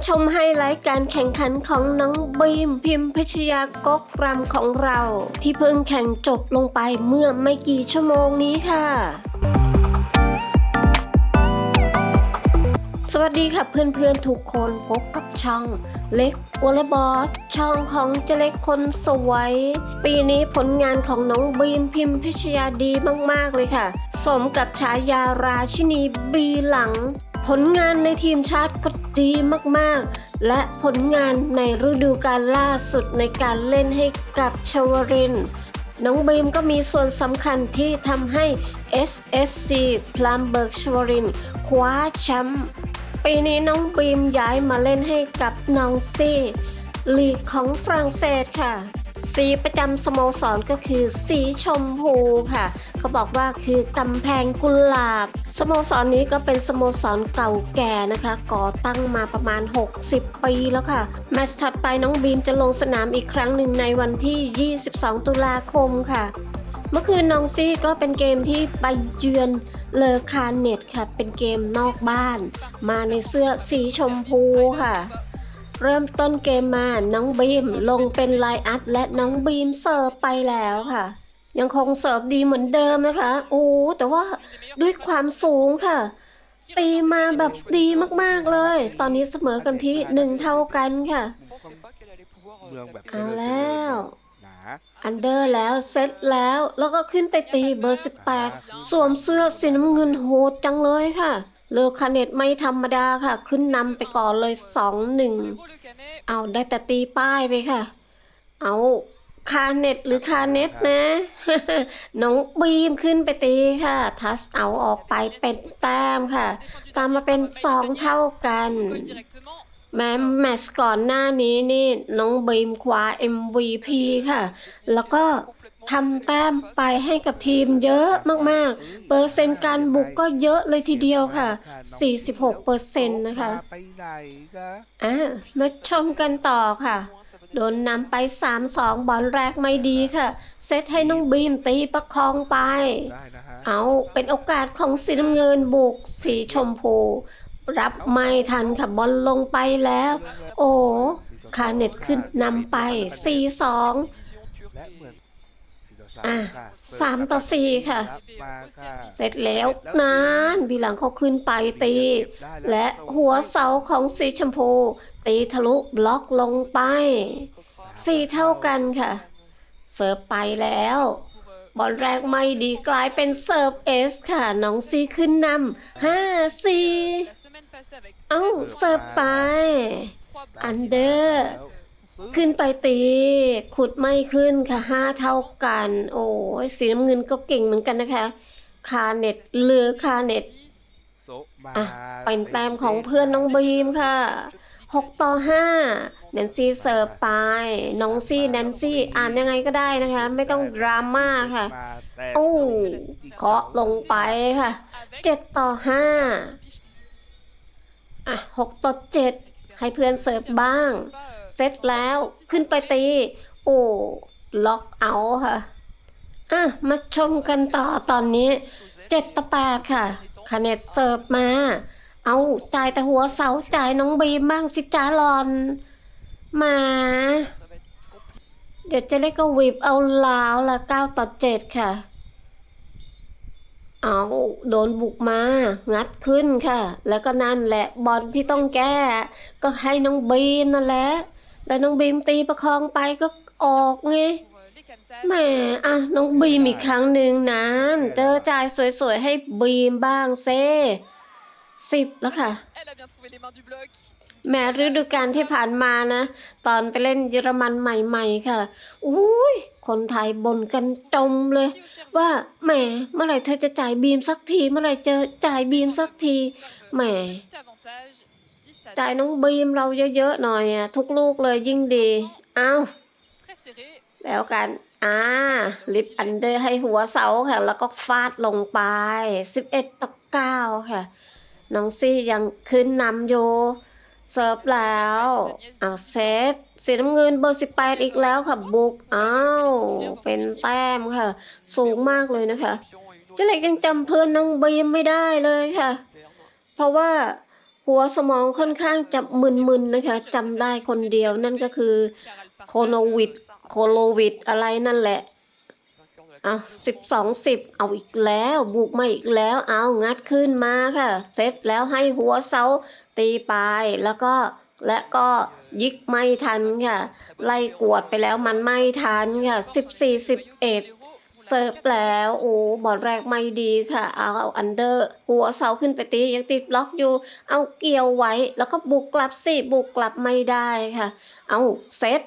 มาชมไฮไลท์การแข่งขันของน้องบีมพิมพิชยากกรำของเรา ที่เพิ่งแข่งจบลงไปเมื่อไม่กี่ชั่วโมงนี้ค่ะสวัสดีค่ะเพื่อนๆทุกคนพบกับช่องเล็กวอลบอสช่องของเจเล็กคนสวย ปีนี้ผลงานของน้องบีมพิมพิชยาดีมากๆเลยค่ะ สมกับฉายาราชินีบีหลัง ผลงานในทีมชาติก็ดีมากๆ และผลงานในฤดูกาลล่าสุดในการเล่นให้กับชวริน น้องบีมก็มีส่วนสำคัญที่ทำให้ SSC พลามเบิร์กชวรินคว้าแชมป์ปีนี้น้องบีมย้ายมาเล่นให้กับน้องซี่ลีกของฝรั่งเศสค่ะ สีประจำสโมสรก็คือสีชมพูค่ะ เขาบอกว่าคือกำแพงกุหลาบ สโมสรนี้ก็เป็นสโมสรเก่าแก่นะคะ ก่อตั้งมาประมาณ 60 ปีแล้วค่ะ แมตช์ถัดไปน้องบีมจะลงสนามอีกครั้งหนึ่งในวันที่ 22 ตุลาคมค่ะเมื่อคืนน้องซี่ก็เป็นเกมที่ไปเยือนเลอคาเน็ตค่ะ เป็นเกมนอกบ้าน มาในเสื้อสีชมพูค่ะ เริ่มต้นเกมมาน้องบีมลงเป็นไลน์อัพและน้องบีมเสิร์ฟไปแล้วค่ะ ยังคงเสิร์ฟดีเหมือนเดิมนะคะโอ้แต่ว่าด้วยความสูงค่ะ ตีมาแบบดีมากๆเลย ตอนนี้เสมอกันที่หนึ่งเท่ากันค่ะเอาแล้วอันเดอร์แล้วเซตแล้วแล้วก็ขึ้นไปตีเบอร์ 18 สวมเสื้อสีน้ำเงินโหดจังเลยค่ะ เลอคาเนตไม่ธรรมดาค่ะ ขึ้นนำไปก่อนเลย2-1เอาได้แต่ตีป้ายไปค่ะ เอาคาเน็ตหรือคาเน็ตนะ น้องบีมขึ้นไปตีค่ะ ทัสเอาออกไปเป็นแต้มค่ะ ตามมาเป็น2เท่ากัน แม้แมชก่อนหน้านี้นี่น้องบีมคว้า MVP ค่ะ แล้วก็ ทำแต้มไปให้กับทีมเยอะมากๆ เปอร์เซ็นต์การบุกก็เยอะเลยทีเดียวค่ะ 46เปอร์เซ็นต์นะคะอะมาชมกันต่อค่ะ โดนนำไป 3-2 บอลแรกไม่ดีค่ะ เซตให้น้องบีมตีประคองไป เอาเป็นโอกาสของสีน้ำเงินบุกสีชมพู รับไม่ทันค่ะบอลลงไปแล้ว โอ้คาเน็ตขึ้นนำไป 4-2 และเหมือนสี่ต่ อสามอะค่ะสามต่อสี่ค่ะรับมาค่ะ เสร็จแล้วนานบีหลังเขาขึ้นไปตี และหัวเสาของสีชมพู ตีทะลุบล็อกลงไปสี่เท่ากันค่ะ เสิร์ฟไปแล้วบอลแรกไม่ดีกลายเป็นเสิร์ฟเอสค่ะ น้องซีขึ้นนำห้าสี่เอ้าเสิร์ฟไป อันเดอร์ ขึ้นไปตี ขุดไม่ขึ้นค่ะห้าเท่ากัน โอ้ยสีน้ำเงินก็เก่งเหมือนกันนะคะ คาเน็ตเหลือคาเน็ตโซะมาอะเป็นแต้มของเพื่อนน้องบีมค่ะ6ต่อ5แนนซี่เสิร์ฟไป น้องซี่แนนซี่อ่านยังไงก็ได้นะคะ ไม่ต้องดราม่าค่ะมาแต่โอ้เคาะลงไปค่ะ7ต่อ5อะ6ต่อ7ให้เพื่อนเสิร์ฟบ้าง เสร็จแล้ว ขึ้นไปตี โอ้ ล็อกเอาค่ะ อะ มาชมกันต่อตอนนี้7ต่อ8ค่ะคาเนตเสิร์ฟมา เอาจ่ายแต่หัวเสาจ่ายน้องบีมบ้างสิจ้าลอน มา เดี๋ยวเจะเล็กก็วิบเอาลาวละ9ต่อ7ค่ะ เอาโดนบุกมา งัดขึ้นค่ะ แล้วก็นั่นแหละบอลที่ต้องแก้ ก็ให้น้องบีมนั่นแหละ แล้วน้องบีมตีประคองไปก็ออกไงแหมอะน้องบีมอีกครั้งหนึ่งนั้นเจอจ่ายสวยๆให้บีมบ้างเซ่สิบแล้วค่ะแม้ฤดูกาลที่ผ่านมานะ ตอนไปเล่นเยอรมันใหม่ ๆ ค่ะอุ้ยคนไทยบ่นกันจมเลย ว่าแหมเมื่อไหร่เธอจะจ่ายบีมสักที เมื่อไหร่เจอจ่ายบีมสักทีแหม จ่ายน้องบีมเราเยอะๆหน่อยอะทุกลูกเลยยิ่งดีเอ้าแล้วกันอ่าลิฟอันเดอร์ให้หัวเสาค่ะ แล้วก็ฟาดลงไป 11ต่อ9ค่ะ น้องซี่ยังขึ้นนำอยู่เสิร์ฟแล้วเอาเซตสีน้ำเงินเบอร์ 18 อีกแล้วค่ะ บุกอ้าวเป็นแต้มค่ะ สูงมากเลยนะคะเจเล็กยังจำเพื่อนน้องบีมไม่ได้เลยค่ะ เพราะว่า หัวสมองค่อนข้างจะมึนๆนะคะจำได้คนเดียวนั่นก็คือโคโนวิดโคโลวิดอะไรนั่นแหละ Vainqueur de la อะสิบสองสิบเอาอีกแล้วบุกมาอีกแล้วเอางัดขึ้นมาค่ะเสร็จแล้วให้หัวเสาตีปลายแล้วก็และก็ยิกไม่ทันค่ะ ไล่กวดไปแล้วมันไม่ทันค่ะสิบสี่สิบเอ็ด เสิร์ฟแล้วโอ้บอลแรกไม่ดีค่ะ เอาเอาอันเดอร์หัวเสาขึ้นไปตียังติดบล็อกอยู่ เอาเกี่ยวไว้ แล้วก็บุกกลับสิบุกกลับไม่ได้ค่ะ เอาเซต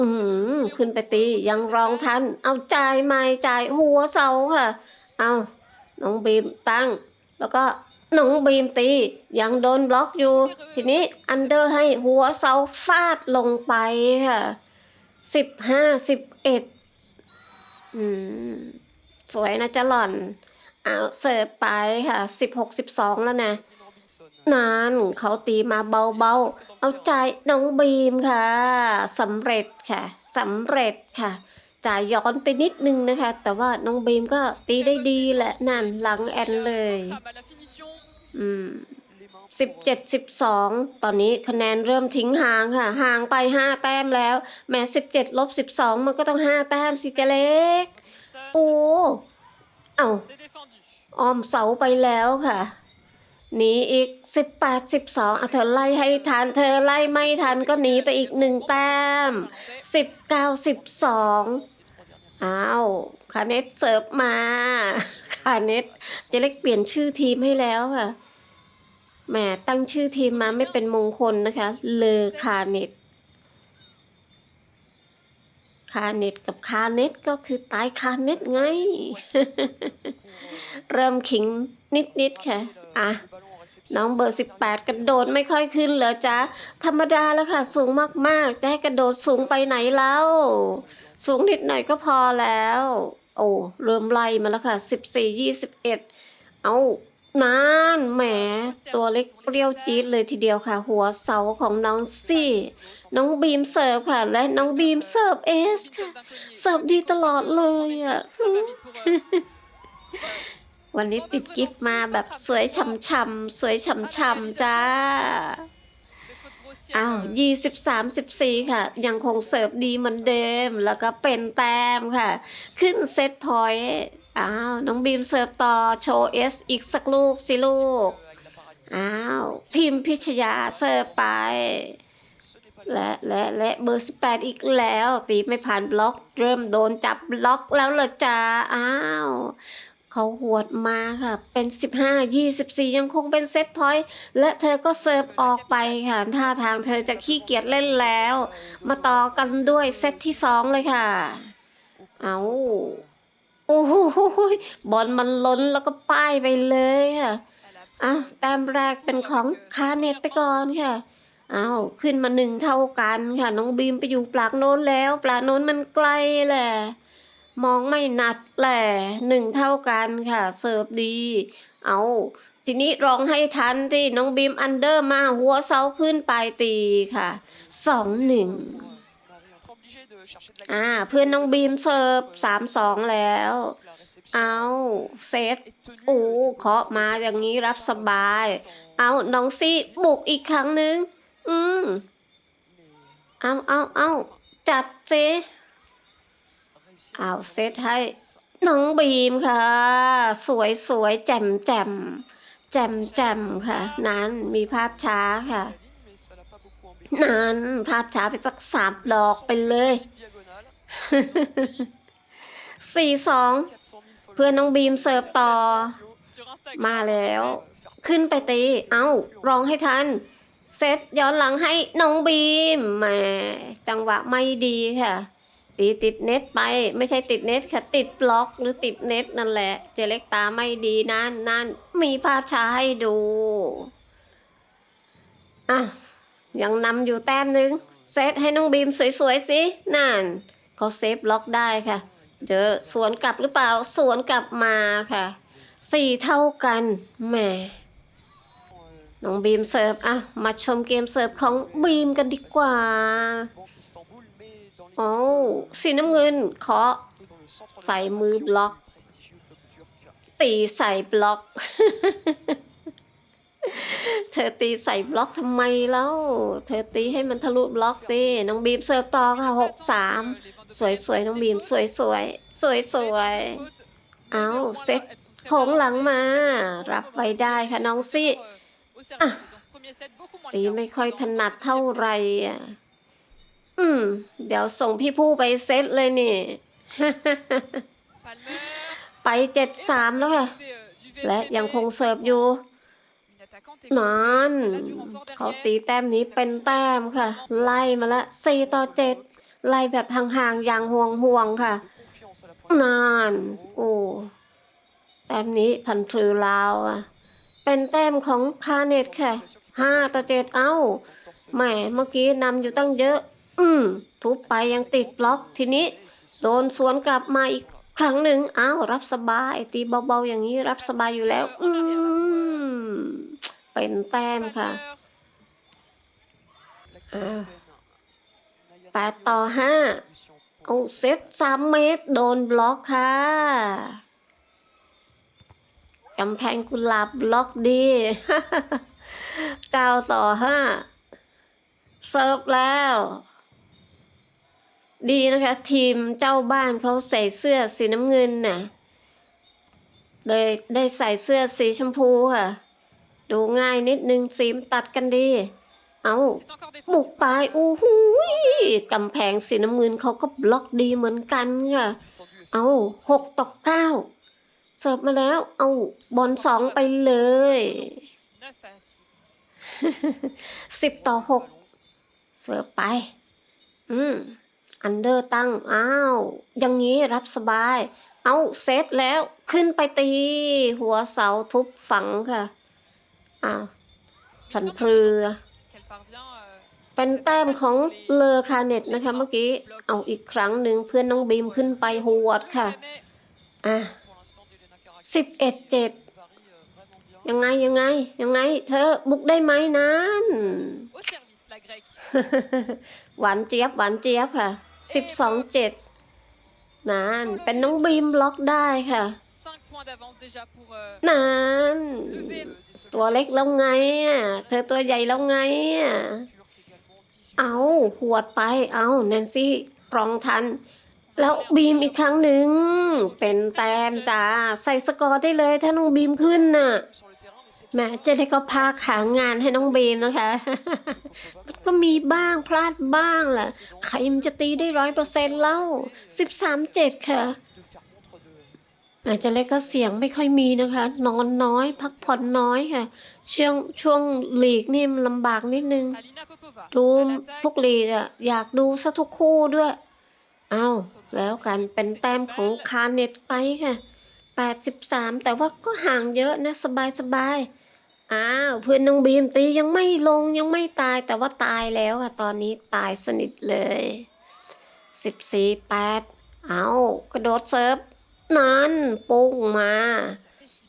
อืมขึ้นไปตียังรองทัน เอาจ่ายไม่จ่ายหัวเสาค่ะ เอาน้องบีมตั้ง แล้วก็น้องบีมตี ยังโดนบล็อกอยู่ ทีนี้อันเดอร์ให้หัวเสาฟาดลงไปค่ะสิบห้าสิบเอ็ด อืม สวยนะจ๊ะหล่อน เอาเสิร์ฟไปค่ะสิบหกสิบสองแล้วนะ นานเขาตีมาเบาๆ เอาใจน้องบีมค่ะสำเร็จค่ะสำเร็จค่ะจ่ายย้อนไปนิดนึงนะคะ แต่ว่าน้องบีมก็ตีได้ดีแหละนั่นหลังแอนเลย อืม Les mains สิบเจ็ดสิบสองตอนนี้คะแนนเริ่มทิ้งห่างค่ะ ห่างไปห้าแต้มแล้ว แม้สิบเจ็ดลบสิบสองมันก็ต้องห้าแต้มสิเจเล็ก Robinson, โอ้เอา c'est défendu. ออมเสาไปแล้วค่ะหนีอีกสิบแปดสิบสองเธอไล่ให้ทัน เธอไล่ไม่ทันก็หนีไปอีกหนึ่งแต้มสิบเก้าสิบสองอ้าวคาเนตเสิร์ฟมา คาเนตเจะเล็กเปลี่ยนชื่อทีมให้แล้วค่ะ แหมตั้งชื่อทีมมาไม่เป็นมงคลนะคะ เลอคาเนตคาเนตกับคาเนตก็คือตายคาเนตไง เริ่มขิงนิดๆค่ะ อะ น้องเบอร์ 18 กระโดดไม่ค่อยขึ้นเหรอจ๊ะ ธรรมดาแล้วค่ะ สูงมากๆ จะให้กระโดดสูงไปไหนแล้ว สูงนิดหน่อยก็พอแล้ว โอ้ เริ่มไล่มาแล้วค่ะ 14 21 เอา นานแหมตัวเล็กเปรี้ยวจี๊ดเลยทีเดียวค่ะ หัวเสาของน้องซี่ น้องบีมเสิร์ฟค่ะ และน้องบีมเสิร์ฟเอสค่ะ เสิร์ฟดีตลอดเลยอะวันนี้ติดกิฟต์มาแบบสวยฉ่ำๆสวยฉ่ำๆจ้า อ้าวยี่สิบสามสิบสี่ค่ะ ยังคงเสิร์ฟดีเหมือนเดิม แล้วก็เป็นแต้มค่ะ ขึ้นเซตพอยต์อ้าว น้องบีมเสิร์ฟต่อ โชว์เอสอีกสักลูกสิลูก อ้าว พิมพ์พิชยาเสิร์ฟไป และและและเบอร์18อีกแล้ว ตีไม่ผ่านบล็อก เริ่มโดนจับบล็อกแล้วเหรอจ้า อ้าว เขาหวดมาค่ะ เป็น 15 24 ยังคงเป็นเซตพอยต์และเธอก็เสิร์ฟออกไปค่ะ ท่าทางเธอจะขี้เกียจเล่นแล้ว มาต่อกันด้วยเซตที่ 2 เลยค่ะ เอาโอ้โหบอลมันล้นแล้วก็ป้ายไปเลยค่ะอะแต้มแรกเป็นของคาเน็ตไปก่อนค่ะอ้าวขึ้นมาหนึ่งเท่ากันค่ะ น้องบีมไปอยู่ปลากโน้นแล้ว ปลากโน้นมันไกลแหละ มองไม่นัดแหละหนึ่งเท่ากันค่ะ เสิร์ฟดี เอาทีนี้ร้องให้ทันที่น้องบีมอันเดอร์มาหัวเสาขึ้นปลายตีค่ะสองหนึ่งอ่าเพื่อนน้องบีมเสิร์ฟสามสองแล้ว เอาเซตโอ้เคาะมาอย่างนี้รับสบาย เอาน้องซี่บุกอีกครั้งหนึ่งอืมเอาเอาเอาจัดเซ réussi à เอาเซตให้น้องบีมค่ะ สวยสวยแจ่มแจ่มแจ่มแจ่มค่ะ นั้นมีภาพช้าค่ะ นั้นภาพช้าไปสักสามดอกไปเลยสี่สองเพื่อนน้องบีมเสิร์ฟต่อ มาแล้ว ขึ้นไปตี เอาร้องให้ทัน เซตย้อนหลังให้น้องบีมแหมจังหวะไม่ดีค่ะ ตีติดเน็ตไป ไม่ใช่ติดเน็ตค่ะติดบล็อกหรือติดเน็ตนั่นแหละ เจเล็กตาไม่ดีนั่นนั่นมีภาพช้าให้ดู อะ ยังนำอยู่แต้มนึง เซตให้น้องบีมสวยๆสิ นั่นเขาเซฟบล็อกได้ค่ะ เจอสวนกลับหรือเปล่า สวนกลับมาค่ะ สี่เท่ากันแหมน้องบีมเสิร์ฟอะ มาชมเกมเสิร์ฟของบีมกันดีกว่า โอ้ l'équipe, สีน้ำเงินเคาะ plutôt dans le centre de Ça la émeut formation, bloc. le prestigieux club turc. ตีใส่บล็อก เธอตีใส่บล็อกทำไมแล้ว เธอตีให้มันทะลุบล็อกสิน้องบีมเสิร์ฟต่อค่ะหกสามสวยสวยๆน้องบีมสวยสวยสวยสวยๆเอาเซ็ตโค้งหลังมา รับไว้ได้ค่ะน้องซี่ตีไม่ค่อยถนัดเท่าไหรอะ อืม เดี๋ยวส่งพี่ผู้ไปเซตเลยนี่ ไปเจ็ดสามแล้วค่ะและยังคงเสิร์ฟอยู่นานเขาตีแต้มนี้เป็นแต้มค่ะ ไล่มาละสี่ต่อเจ็ดไล่แบบห่างๆอย่างห่วงห่วงๆค่ะนานโอ้แต้มนี้พันทรือลาวอะ เป็นแต้มของคาเน็ตค่ะห้าต่อเจ็ดเอ้าแหมเมื่อกี้นำอยู่ตั้งเยอะ อืม ทุบไปยังติดบล็อกทีนี้ โดนสวนกลับมาอีกครั้งหนึ่งอ้าวรับสบาย ตีเบาๆอย่างนี้รับสบายอยู่แล้ว อืม เป็นแต้มค่ะ La Ah. capitaine, แปดต่อห้าเอาเซตสามเมตร โดนบล็อกค่ะกำแพงกุหลาบบล็อกดีเก้าต่อห้าเซิร์ฟแล้ว ดีนะคะ ทีมเจ้าบ้านเขาใส่เสื้อสีน้ำเงินน่ะเลยได้ใส่เสื้อสีชมพูค่ะ ดูง่ายนิดนึงสีมตัดกันดี เอาบุกไปอู้หูกำแพงสีน้ำเงินเขาก็บล็อกดีเหมือนกันค่ะ เอาหกต่อเก้าเสิร์ฟมาแล้ว เอาบอลสองไปเลยสิบต่อหกเสิร์ฟไป อืม อันเดอร์ตั้ง อ้าว อย่างนี้รับสบาย เอาเซตแล้วขึ้นไปตี หัวเสาทุบฝังค่ะ อ้าวพันเพรือ เป็นแต้มของเลอคาเน็ตนะคะเมื่อกี้ เอาอีกครั้งหนึ่งเพื่อนน้องบีมขึ้นไปหวดค่ะ อะสิบเอ็ดเจ็ดยังไงยังไงยังไง เธอบุกได้ไหมนั้น หวานเจี๊ยบหวานเจี๊ยบค่ะ สิบสองเจ็ดนานเป็นน้องบีมบล็อกได้ค่ะ5 points d'avance déjà pour euh, นาน le VM. ตัวเล็กแล้วไงอะเธอตัวใหญ่แล้วไงอะ Turc également 18. เอาหวดไปเอาแนนซี่กรองทัน แล้วบีมอีกครั้งหนึ่งเป็นแต้มจ้าใส่สกอร์ได้เลยถ้าน้องบีมขึ้นน่ะ แม่จะได้ก็พาขางานให้น้องบีมนะคะ ก็มีบ้างพลาดบ้างแหละใครมันจะตีได้ร้อยเปอร์เซ็นต์เล่าสิบสามเจ็ดค่ะ de faire montre de อาจจะเล็กก็เสียงไม่ค่อยมีนะคะ นอนน้อย พักผ่อนน้อยค่ะ ช่วงช่วงหลีกนี่มันลำบากนิดนึง ดูทุกหลีกอะอยากดูซะทุกคู่ด้วย เอาแล้วกันเป็นแต้มของคาเน็ตไปค่ะ 83 แต่ว่าก็ห่างเยอะนะ สบายสบาย อ้าวเพื่อนน้องบีมตียังไม่ลงยังไม่ตายแต่ว่าตายแล้วค่ะ ตอนนี้ตายสนิทเลย14 8เอากระโดดเซิร์ฟนั้นปุ้งมา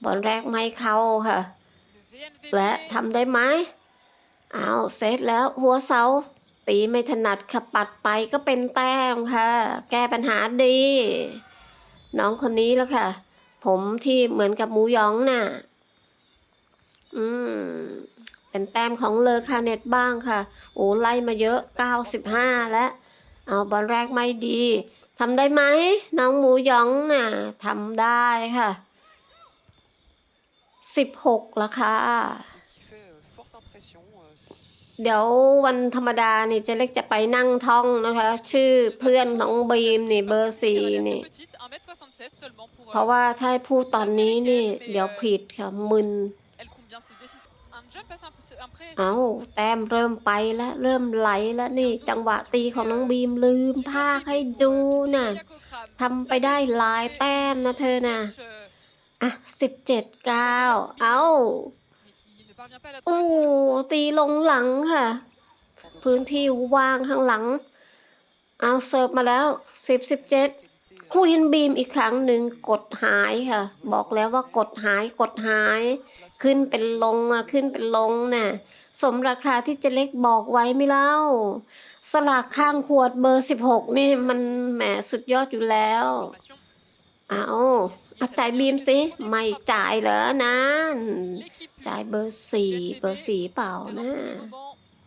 บอลแรกไม่เข้าค่ะ และทำได้ไหมเอาเซตแล้วหัวเสา ตีไม่ถนัดขับปัดไปก็เป็นแต้มค่ะ แก้ปัญหาดี น้องคนนี้แล้วค่ะ ผมที่เหมือนกับหมูยองน่ะ อืม เป็นแต้มของเลอคาเน็ตบ้างค่ะ โอ้ไล่มาเยอะ 95 แล้ว เอาบอลแรกไม่ดีทำได้ไหม น้องหมูยองน่ะทำได้ค่ะ 16ล้วค่ะ เดี๋ยววันธรรมดานี่เจะเล็กจะไปนั่งท่องนะคะ ชื่อเพื่อนของบีมนี่เบอร์สี่นี่ เพราะว่าถ้าให้พูดตอนนี้นี่ เดี๋ยวผิดค่ะมึน เอาแต้มเริ่มไปแล้วเริ่มไหลแล้วนี่ จังหวะตีของน้องบีมลืมภาคให้ดูน่ะทำไปได้หลายแต้มนะเธอน่ะอะสิบเจ็ดเก้าเอาโอ้ตีลงหลังค่ะ พื้นที่ว่างข้างหลัง เอาเสิร์ฟมาแล้วสิบสิบเจ็ด ควีนบีมอีกครั้งหนึ่งกดหายค่ะ บอกแล้วว่ากดหายกดหาย ขึ้นเป็นลงอะขึ้นเป็นลงน่ะสมราคาที่เจเล็กบอกไว้ไม่เล่า สลากข้างขวดเบอร์สิบหกนี่มันแหมสุดยอดอยู่แล้ว เอา gagner อะ cette จ่ายบีมสิไม่จ่ายเหรอนั่นจ่ายเบอร์สี่เบอร์สี่เปล่านะ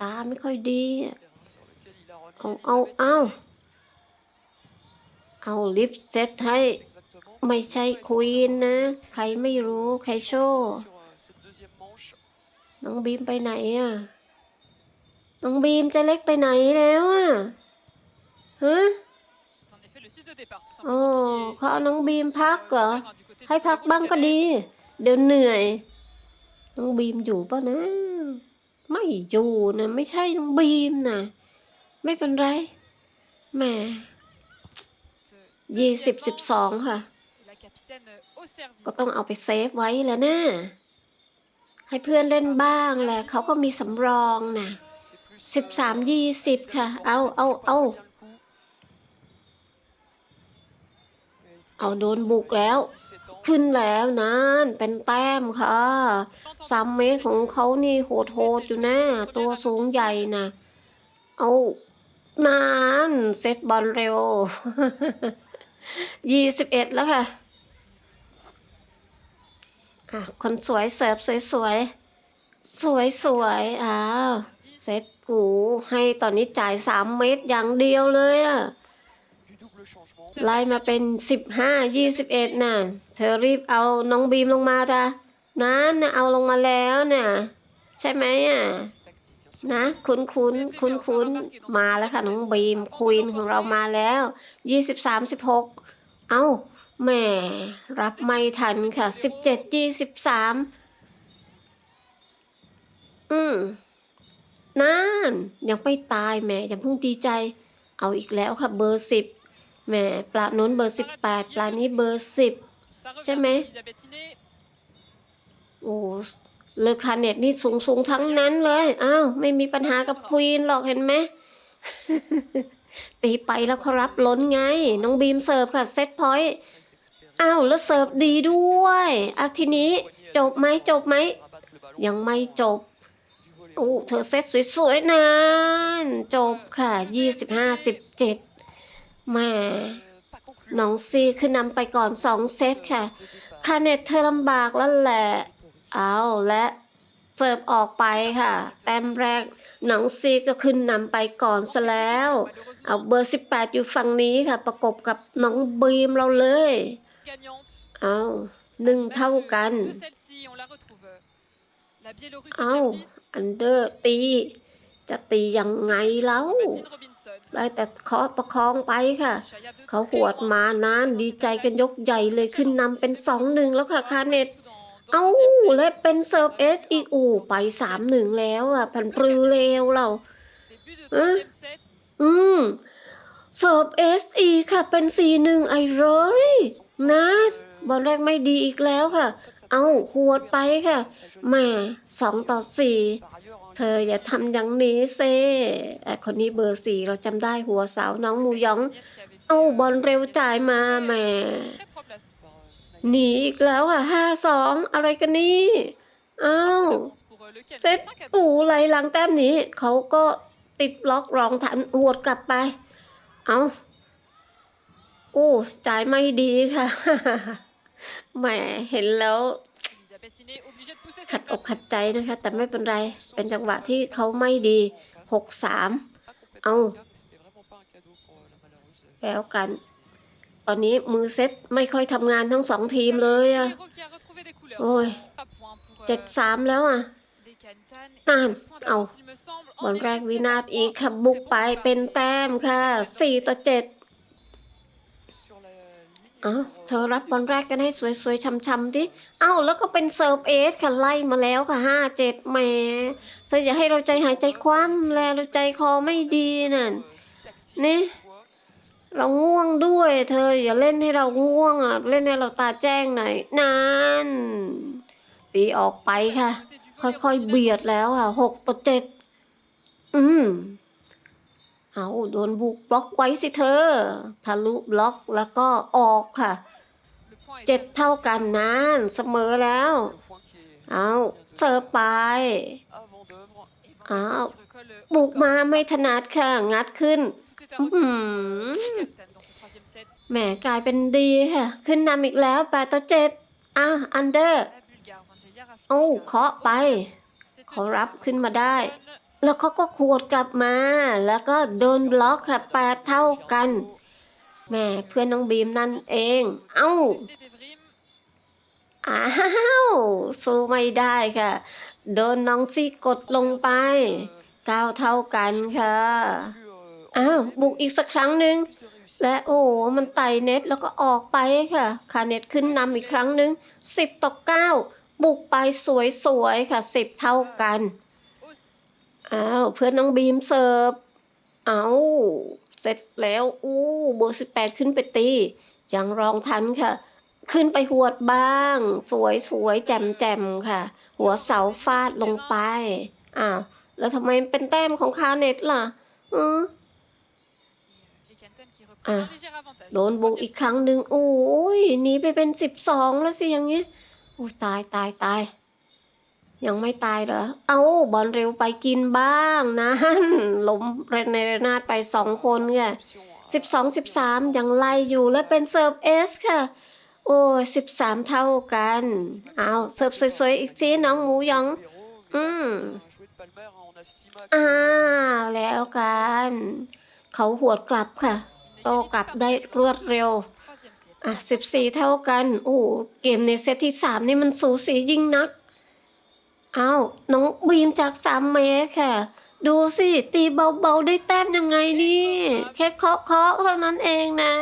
ตาไม่ค่อยดีอะ sur lequel il a remis เอาเอาเอา เอาลิฟต์เซตให้ ไม่ใช่ควีนนะ ใครไม่รู้ ใครโชว์น้องบีมไปไหนอะ น้องบีมจะเล็กไปไหนแล้วอะฮะ C'est en effet le 6 de départ, tout โอ้เขาเอาน้องบีมพักเหรอ ให้พักบ้างก็ดี เดี๋ยวเหนื่อย น้องบีมอยู่ป่ะนะ ไม่อยู่นะ ไม่ใช่น้องบีมนะ ไม่เป็นไรแหม ยี่สิบ deuxième สิบ manche, สองค่ะ La capitaine au service. ก็ต้องเอาไปเซฟไว้แล้วนะให้เพื่อนเล่นบ้างแหละเขาก็มีสำรองนะ C'est plus, สิบ euh, สามยี่สิบค่ะ เอาเอาเอา bien le coup. Et เอาโดนบุกแล้ว17 ans. ขึ้นแล้วนั่นเป็นแต้มค่ะ Quand on สามเมตรของเขานี่โหดโหดๆอยู่นะตัวสูงใหญ่นะเอานาน เซตบอลเร็ว ยี่สิบเอ็ดแล้วค่ะอะคนสวยเสิร์ฟสวยๆสวยๆอ้าวเซตหูให้ตอนนี้จ่ายสามเมตรอย่างเดียวเลยอะไล่มาเป็นสิบห้ายี่สิบเอ็ดน่ะ เธอรีบเอาน้องบีมลงมาจ้ะนั่นนะเอาลงมาแล้วน่ะ ใช่ไหมอะ นะคุ้นคุ้นคุ้นคุ้นมาแล้วค่ะน้องบีมควีนของเรามาแล้วยี่สิบสามสิบหกเอ้าแหม่รับไม่ทันค่ะสิบเจ็ดยี่สิบสามอืมนั่นยังไม่ตายแหม่ยังเพิ่งดีใจ เอาอีกแล้วค่ะเบอร์สิบแหม่ปลาโน้นเบอร์สิบแปดปลานี้เบอร์สิบ Ça revient Jamais. pour Elisabeth Iné. โอ้ เลอคาเน็ตนี่สูงสูงทั้งนั้นเลย อ้าว ไม่มีปัญหากับควีนหรอกเห็นไหม ตีไปแล้วเขารับล้นไง น้องบีมเสิร์ฟค่ะ เซตพอยต์อ้าว แล้วเสิร์ฟดีด้วยอะทีนี้จบไหมจบไหม ยังไม่จบ โอ้ เธอเซตสวยๆนาน จบค่ะยี่สิบห้าสิบเจ็ดม่ Euh, pas concluant. น้องซีขึ้นำไปก่อนสองเซตค่ะคาเน็ตเธอลำบากแล้วแหละ เอาและเสิร์ฟออกไปค่ะ แต้มแรกหนองซีก็ขึ้นนำไปก่อนซะแล้ว เอาเบอร์ 18 อยู่ฝั่งนี้ค่ะ ประกบกับน้องบีมเราเลย เอาหนึ่งเท่ากันเอาอันเดอร์ตี จะตียังไงแล้วได้แต่เคาประคองไปค่ะ เขาหวดมานานดีใจกันยกใหญ่เลยขึ้นนำเป็นสองหนึ่งแล้วค่ะคาเน็ต เอ้าและเป็นเซิร์ฟเอสอีกอู่ไปสามหนึ่งแล้วอะพันปรือเร็วเราอืมเสิร์ฟเอสอีค่ะเป็นสี่หนึ่งไอ้ร้อยนะบอลแรกไม่ดีอีกแล้วค่ะ เอาหวดไปค่ะแม่สองต่อสี่เธออย่าทำอย่างนี้เซไอคนนี้เบอร์สี่เราจำได้หัวสาวน้องมูยอง เอาบอลเร็วจ่ายมาแม่ หนีอีกแล้วอะห้าสองอะไรกันนี่เอ้า Avance pour, euh, le Canada. เซต5 à 2. อูไหลหลังแต้มนี้เขาก็ติดล็อกรองทันหวดกลับไป เอาโอ้จ่ายไม่ดีค่ะแหมเห็นแล้วขัดอกขัดใจนะคะ แต่ไม่เป็นไร เป็นจังหวะที่เขาไม่ดีหกสาม pas complètement Oh. le cas, mais c'était vraiment pas un cadeau pour euh, la Malheureuse. แล้วกัน อนนี้มือเซตไม่ค่อยทำงานทั้งสองทีมเลยอะ Héros qui a retrouvé des couleurs. Ôi. Pas point pour, euh, เจ็ดสามแล้วอะ les Canitanes. นั่น Point เอา d'avance, il me semble. บอล En แรก effet, วิ c'est นาศ à อีก trois. ค่ะบุก C'est bon ไป pour เป็น Paris. แต้มค่ะสี่ต่อเจ็ด Sur la ligne อ้าว pour, เธอรับบอลแรกกันให้สวยๆช่ำๆดิเอ้าแล้วก็เป็นเซิร์ฟเอสค่ะไล่มาแล้วค่ะห้าเจ็ดแหมเธออย่าให้เราใจหายใจคว่ำแลเราใจคอไม่ดีนั่น tactique Né. fois. เราง่วงด้วย เธออย่าเล่นให้เราง่วงอะ เล่นให้เราตาแจ้งหน่อยนั่นตีออกไปค่ะ ค่อยๆเบียดแล้วค่ะหกต่อเจ็ดอืมเอาโดนบุกบล็อกไว้สิเธอ ทะลุบล็อกแล้วก็ออกค่ะเจ็ดเท่ากันนั่นเสมอแล้ว เอาเสิร์ฟไป avant d'œuvre. Et Van Ah. Dijk qui recolle au บุกมาไม่ถนัดค่ะ งัดขึ้น อื้อหือแหมกลายเป็นดีค่ะ ขึ้นนำอีกแล้วแปดต่อเจ็ดอะอันเดอร์โอ้เคาะไปเขารับขึ้นมาได้ แล้วเขาก็ขวดกลับมา แล้วก็โดนบล็อกค่ะแปดเท่ากันแหม่เพื่อนน้องบีมนั่นเอง เอ้าอ้าวสู้ไม่ได้ค่ะ โดนน้องซี่กดลงไปเก้าเท่ากันค่ะ อ้าวบุกอีกสักครั้งหนึ่งและโอ้มันไต่เน็ตแล้วก็ออกไปค่ะคาเน็ตขึ้นนำอีกครั้งหนึ่งสิบต่อเก้าบุกไปสวยๆค่ะสิบเท่ากันอ้าวเพื่อนน้องบีมเสิร์ฟเอาเสร็จแล้วอู้เบอร์สิบแปดขึ้นไปตียังรองทันค่ะ ขึ้นไปหวดบ้าง สวยสวยๆแจ่มแจ่มๆค่ะ หัวเสาฟาดลงไปอ้าวแล้วทำไมเป็นแต้มของคาเน็ตล่ะอือ Kenton qui reprend Ah. un léger avantage. โดนบุกอีกครั้งหนึ่งโอ้ยหนีไปเป็นสิบสองแล้วสิอย่างงี้โอ้ยตายตายตายยังไม่ตายเหรอ เอาบอลเร็วไปกินบ้างนะล้มเรนในระนาดไปสองคนค่ะสิบสองสิบสามยังไล่อยู่และเป็นเซิร์ฟเอสค่ะ โอ้ยสิบสามเท่ากัน เอาเสิร์ฟสวยๆอีกทีน้องหมูหยอง อืมอ้าวแล้วกัน เขาหวดกลับค่ะ โตกลับได้รวดเร็ว อะสิบสี่เท่ากัน โอ้เกมในเซตที่สามนี่มันสูสียิ่งนัก อ้าว น้องบีมจากสามเมตรค่ะ ดูสิ ตีเบาๆได้แต้มยังไงนี่ แค่เคาะเคาะๆเท่านั้นเองนะ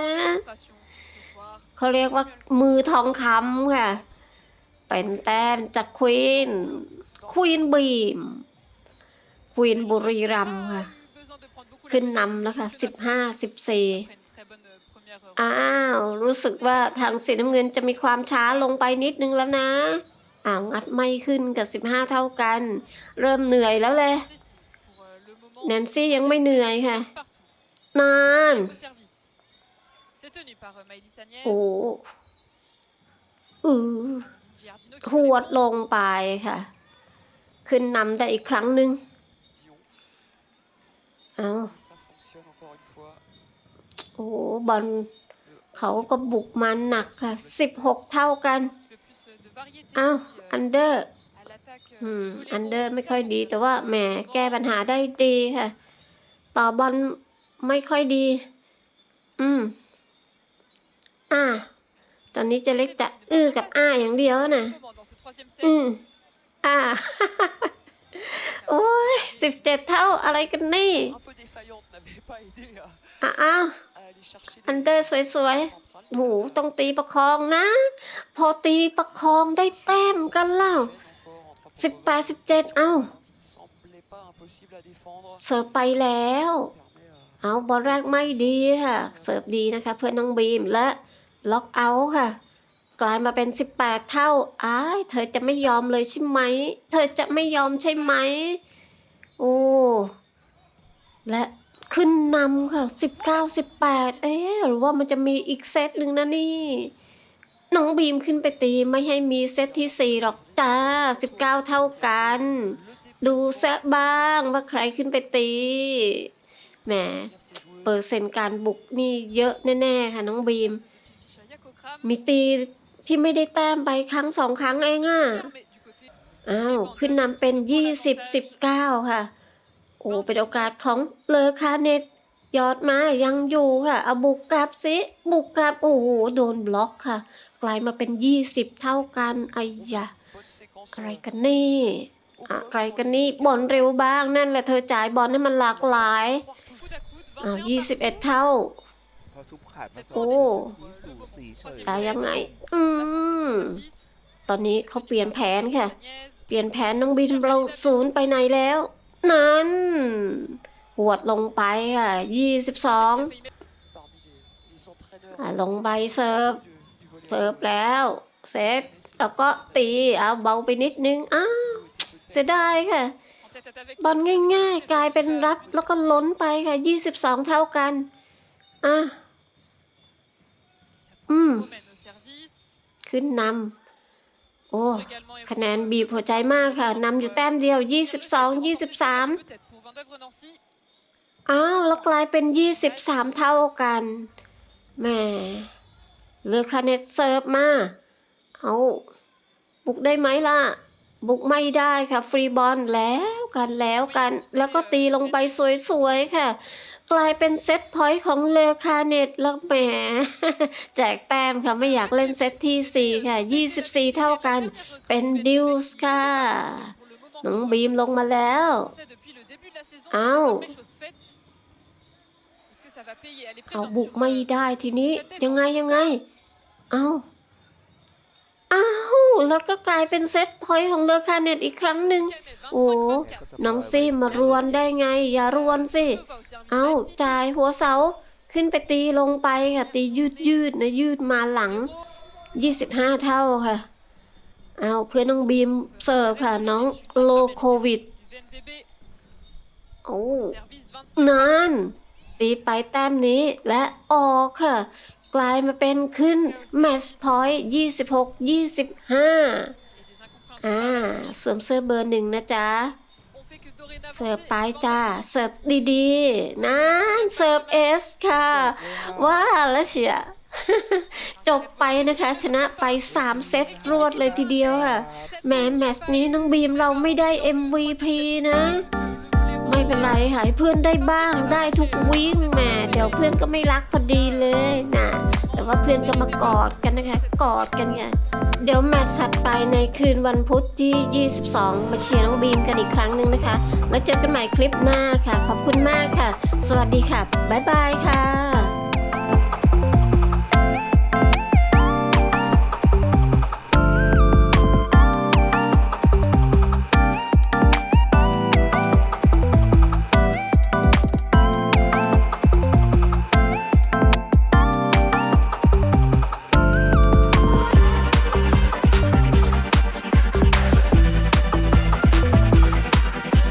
เขาเรียกว่ามือทองคำค่ะ เป็นแต้มจากควีนควีนบีมควีนบุรีรัมค่ะ ขึ้นนำแล้วค่ะสิบห้าสิบสี่อ้าว รู้สึกว่าทางสีน้ำเงินจะมีความช้าลงไปนิดนึงแล้วนะ อ้าวงัดไม่ขึ้นกับ 15 เท่ากัน เริ่มเหนื่อยแล้วแหละ décisive pour euh, le moment. แนนซี่ยังไม่เหนื่อยค่ะ นานโอ้อือหวดลงไปค่ะ ขึ้นนำได้อีกครั้งหนึ่ง เอา Ça fonctionne encore une fois. โอ้บอลเขาก็บุกมาหนักค่ะ 16 เท่ากัน un petit peu plus euh, de variété อ้าว aussi, euh, อันเดอร์ à l'attaque. euh, อืม Volley อันเดอร์ Rose, ไม่ค่อยดี Savon, แต่ว่าแหมแก้ปัญหาได้ดีค่ะ ต่อบอลไม่ค่อยดี อืม อ่า ตอนนี้เจะเล็กจะอื้อกับอ้าอย่างเดียวนะ Moment dans ce troisième set. อืม อ่า โอ้ยสิบเจ็ดเท่าอะไรกันนี่อ้าวอันเดอร์สวยๆหูต้องตีประคองนะ พอตีประคองได้แต้มกันแล้วสิบแปดสิบเจ็ดเอ้าเสิร์ฟไปแล้ว เอาบอลแรกไม่ดีค่ะ เสิร์ฟดีนะคะ เพื่อนน้องบีมและล็อกเอาท์ค่ะ กลายมาเป็น 18 เท่า อ้ายเธอจะไม่ยอมเลยใช่ไหม เธอจะไม่ยอมใช่ไหม โอ้ และขึ้นนำค่ะ 19 18 เอ๊ะหรือว่ามันจะมีอีกเซตหนึ่งนะนี่ น้องบีมขึ้นไปตีไม่ให้มีเซตที่ 4 หรอกจ้า 19 เท่ากัน ดูซะบ้างว่าใครขึ้นไปตี แหม เปอร์เซ็นต์การบุกนี่เยอะแน่ ๆ ค่ะน้องบีมมีตี ที่ไม่ได้แต้มไปครั้งสองครั้งเองอะอ้าวขึ้นนำเป็น 20 19 ค่ะ โอ้เป็นโอกาสของเลอคาเนตยอดมายังอยู่ค่ะเอาบุกกลับสิบุกกลับโอ้โหโดนบล็อกค่ะ กลายมาเป็น 20 เท่ากันไอ้ยะอะไรกันนี่อะไรกันนี่บอลเร็วบ้างนั่นแหละเธอจ่ายบอลให้มันหลากหลาย coude à coude. อ้าว21 เท่า ขาดมาสโอ้นี่สูสีเฉยจ่ายยังไง อืม ตอนนี้เขาเปลี่ยนแผนค่ะ เปลี่ยนแผนน้องบินเราศูนย์ไปไหนแล้ว นั้น หวดลงไปค่ะ22 parmi les, les entraîneurs อะลงใบเซิร์ฟ เสิร์ฟแล้วเซตแล้วก็ตี เอาเบาไปนิดนึง อ้าว เสียดายค่ะ บอลง่ายๆ กลายเป็นรับแล้วก็ล้นไปค่ะ 22 เท่ากัน อะ อืม Romaine au service. ขึ้นนำโอ้ Également คะแนนบีบหัวใจมากค่ะนำอยู่แต้มเดียว 22 23 Peut-être pour Vendeuvre Nancy. อ้าว แล้วกลายเป็น 23 เท่ากันแหม่เลอคาเน็ตเสิร์ฟมา เอาบุกได้ไหมล่ะ บุกไม่ได้ค่ะ ฟรีบอลแล้วกันแล้วกัน แล้วก็ตีลงไปสวยๆค่ะ กลายเป็นเซตพอยต์ของเลอคาเนตแล้วแหมแจกแต้มค่ะ ไม่อยากเล่นเซตที่ 4 ค่ะ 24 เท่ากัน เป็นดิวส์ค่ะน้องบีมลงมาแล้ว Depuis le début de la saison, Ah. c'est désormais chose faite. Est-ce que ça va payer Elle est เอาบุกไม่ได้ทีนี้ยังไงยังไง เอา้า แล้วก็กลายเป็นเซตพอยต์ของเลอคาเนตอีกครั้งหนึ่งโอ้น้องซี่มารวนได้ไง อย่ารวนสิ เอาจ่ายหัวเสาขึ้นไปตีลงไปค่ะ ตียืดยืดนะยืดมาหลัง 25 เท่าค่ะ เอาเพื่อนน้องบีมเสิร์ฟค่ะ น้องโลโควิดโอ้นานตีไปแต้มนี้และออกค่ะ กลายมาเป็นขึ้นแมตช์พอยต์26 25 Et des incompréhensions. อ่าสวมเสื้อเบอร์หนึ่งนะจ๊ะ เสิร์ฟไปจ้า เสิร์ฟดีๆนั่นเสิร์ฟเอสค่ะ ว่าแล้วเชียจบไปนะคะ ชนะไป 3 เซตรวดเลยทีเดียวค่ะแม้แมตช์นี้น้องบีมเราไม่ได้ MVP นะ ไม่เป็นไรค่ะเพื่อนได้บ้างได้ทุกวีคแหมเดี๋ยวเพื่อนก็ไม่รักพอดีเลยนะแต่ว่าเพื่อนก็มากอดกันนะคะกอดกันไงเดี๋ยวแมตช์ถัดไปในคืนวันพุธที่ 22 มาเชียร์น้องบีมกันอีกครั้งหนึ่งนะคะ แล้วเจอกันใหม่คลิปหน้าค่ะ ขอบคุณมากค่ะ สวัสดีค่ะ บ๊ายบายค่ะ